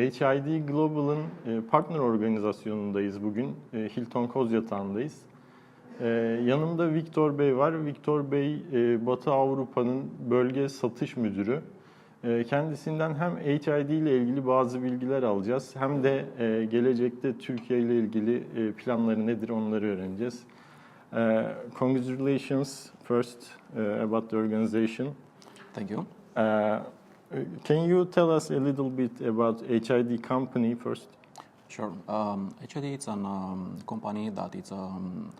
HID Global'ın e, partner organizasyonundayız bugün. E, Hilton Kozyatağı'ndayız. E, Yanımda Viktor Bey var. Viktor Bey Batı Avrupa'nın bölge satış müdürü. Kendisinden hem HID ile ilgili bazı bilgiler alacağız hem de gelecekte Türkiye ile ilgili planları nedir onları öğreneceğiz. Congratulations first about the organization. Thank you. Uh, Can you tell us a little bit about HID company first? Sure. Um, actually, it's an um, company that is um,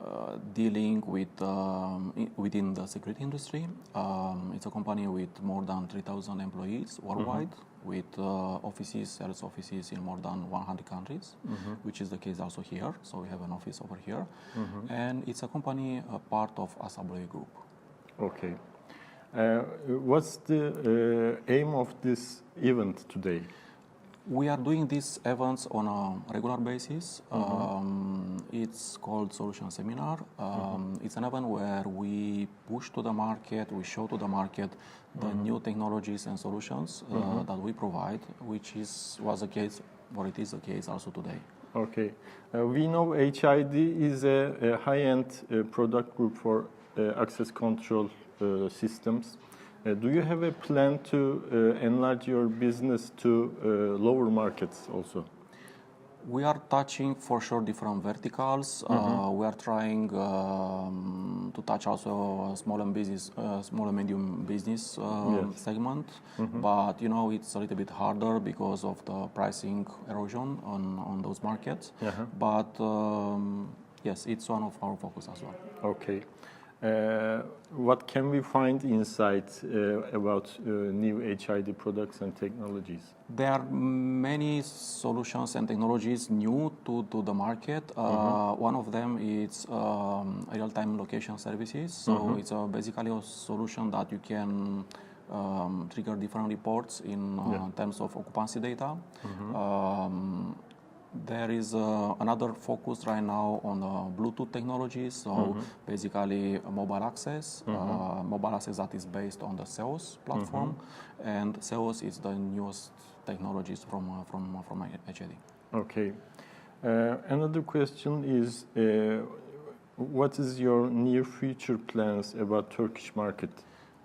uh, dealing with um, i- within the security industry. Um, it's a company with more than 3,000 employees worldwide, with uh, offices, sales offices in more than 100 countries, which is the case also here. So we have an office over here, and it's a company a part of Asabloy Group. Okay. Uh, What's the uh, aim of this event today? We are doing these events on a regular basis. Um, it's called Solution Seminar. Um, It's an event where we push to the market, we show to the market the new technologies and solutions uh, that we provide, which is was the case, or it is the case also today. Okay. Uh, We know HID is a a high-end uh, product group for uh, access control uh, systems. Uh, Do you have a plan to uh, enlarge your business to lower markets also? We are touching for sure different verticals. Uh, we are trying um, to touch also small and business, uh, small and medium business um, Yes. segment, but you know it's a little bit harder because of the pricing erosion on, on those markets. Uh-huh. But um, yes, it's one of our focus as well. Okay. Uh, What can we find inside uh, about uh, new HID products and technologies? There are many solutions and technologies new to, to the market. Uh, One of them is um, real-time location services. So it's a, basically a solution that you can um, trigger different reports in uh, Yeah. terms of occupancy data. Um, there is uh, another focus right now on uh, Bluetooth technologies, so basically uh, mobile access. Uh, mobile access that is based on the SEOS platform, and SEOS is the newest technologies from uh, from uh, from HID. Okay. Uh, Another question is, uh, what is your near future plans about Turkish market?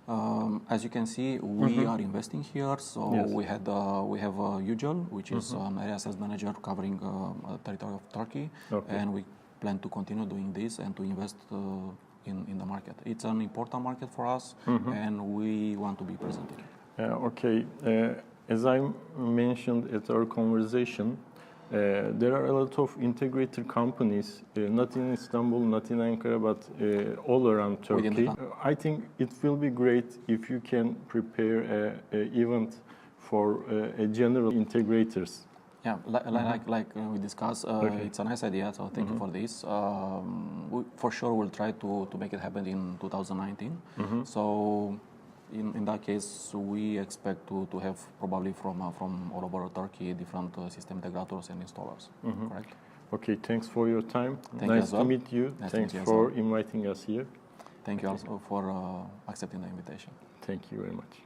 Um, as you can see, we are investing here. So Yes. we had uh, we have uh, UJEL, which is an area sales manager covering uh, a territory of Turkey, Okay. and we plan to continue doing this and to invest uh, in in the market. It's an important market for us, and we want to be present. Uh, Okay. Uh, As I mentioned at our conversation, uh, there are a lot of integrator companies, uh, not in Istanbul, not in Ankara, but uh, all around Turkey. I think it will be great if you can prepare a, a event for uh, a general integrators. Yeah, li- li- like like uh, we discussed, uh, Okay. it's a nice idea. So thank you for this. Um, we, for sure, we'll try to, to make it happen in 2019. So in, in that case, we expect to, to have probably from uh, from all over Turkey different uh, system integrators and installers. Correct. Okay, thanks for your time. Thank you nice as to well. meet you. Nice thanks meet you for inviting us here. Thank you also for uh, accepting the invitation. Thank you very much.